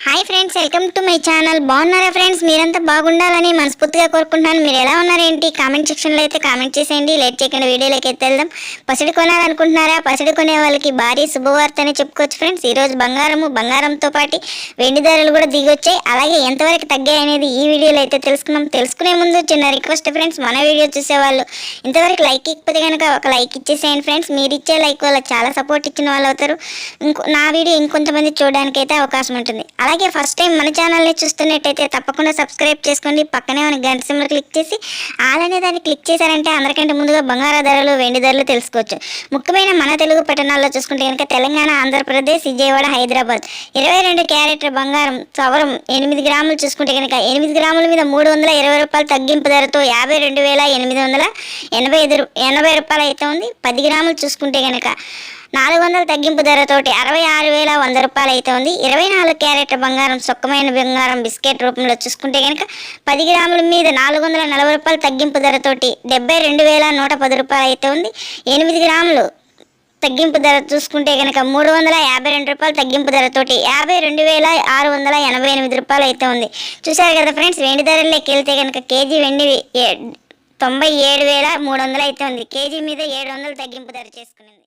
Hi friends welcome to my channel. బాగున్నారా friends? మీరంతా బాగుండాలని మనస్ఫూర్తిగా కోరుకుంటున్నాను. మీరు ఎలా ఉన్నారేంటి? కామెంట్ సెక్షన్లో అయితే కామెంట్ చేసేయండి. లేట్ చేయకుండా వీడియోలోకి అయితే వెళ్దాం. పసిడి కొనాలనుకుంటున్నారా? పసిడి కొనే వాళ్ళకి భారీ శుభవార్త అని చెప్పుకోవచ్చు ఫ్రెండ్స్. ఈరోజు బంగారము బంగారంతో పాటు వెండి ధరలు కూడా దిగొచ్చాయి. అలాగే ఎంతవరకు తగ్గాయి అనేది ఈ వీడియోలో అయితే తెలుసుకున్నాం తెలుసుకునే ముందు చిన్న రిక్వెస్ట్ ఫ్రెండ్స్ మన వీడియో చూసేవాళ్ళు ఇంతవరకు లైక్ ఇకపోతే కనుక ఒక లైక్ ఇచ్చేసేయండి ఫ్రెండ్స్. మీరు ఇచ్చే లైక్ వల్ల చాలా సపోర్ట్ ఇచ్చిన వాళ్ళు అవుతారు. ఇంకో నా వీడియో ఇంకొంతమంది చూడడానికి అయితే అవకాశం ఉంటుంది. అలాగే ఫస్ట్ టైం మన ఛానల్ని చూస్తున్నట్టయితే తప్పకుండా సబ్స్క్రైబ్ చేసుకోండి. పక్కనే ఉన్న గంట సింబల్ క్లిక్ చేసి అలానే దాన్ని క్లిక్ చేశారంటే అందరికంటే ముందుగా బంగారు ధరలు వెండి ధరలు తెలుసుకోవచ్చు. ముఖ్యమైన మన తెలుగు పట్టణాల్లో చూసుకుంటే కనుక తెలంగాణ ఆంధ్రప్రదేశ్ విజయవాడ హైదరాబాద్. ఇరవై రెండు క్యారెట్ బంగారం సవరం ఎనిమిది గ్రాములు చూసుకుంటే కనుక ఎనిమిది గ్రాముల మీద మూడు వందల ఇరవై రూపాయలు తగ్గింపు ధరతో యాభై రెండు వేల ఎనిమిది వందల ఎనభై ఐదు ఎనభై రూపాయలు అయితే ఉంది. పది గ్రాములు చూసుకుంటే కనుక నాలుగు వందల తగ్గింపు ధరతోటి అరవై ఆరు వేల వంద రూపాయలు అయితే ఉంది. ఇరవై నాలుగు క్యారెట్ బంగారం సొక్కమైన బంగారం బిస్కెట్ రూపంలో చూసుకుంటే కనుక పది గ్రాముల మీద నాలుగు వందల నలభై రూపాయల తగ్గింపు ధరతోటి డెబ్బై రెండు వేల నూట పది రూపాయలు అయితే ఉంది. ఎనిమిది గ్రాములు తగ్గింపు ధర చూసుకుంటే కనుక మూడు వందల యాభై రెండు రూపాయలు తగ్గింపు ధరతోటి యాభై రెండు వేల ఆరు వందల ఎనభై ఎనిమిది రూపాయలు అయితే ఉంది. చూశారు కదా ఫ్రెండ్స్ వెండి ధరల్లోకి వెళ్తే కనుక కేజీ వెండి తొంభై ఏడు వేల మూడు వందలు అయితే ఉంది. కేజీ మీద ఏడు వందలు తగ్గింపు ధర చేసుకునింది.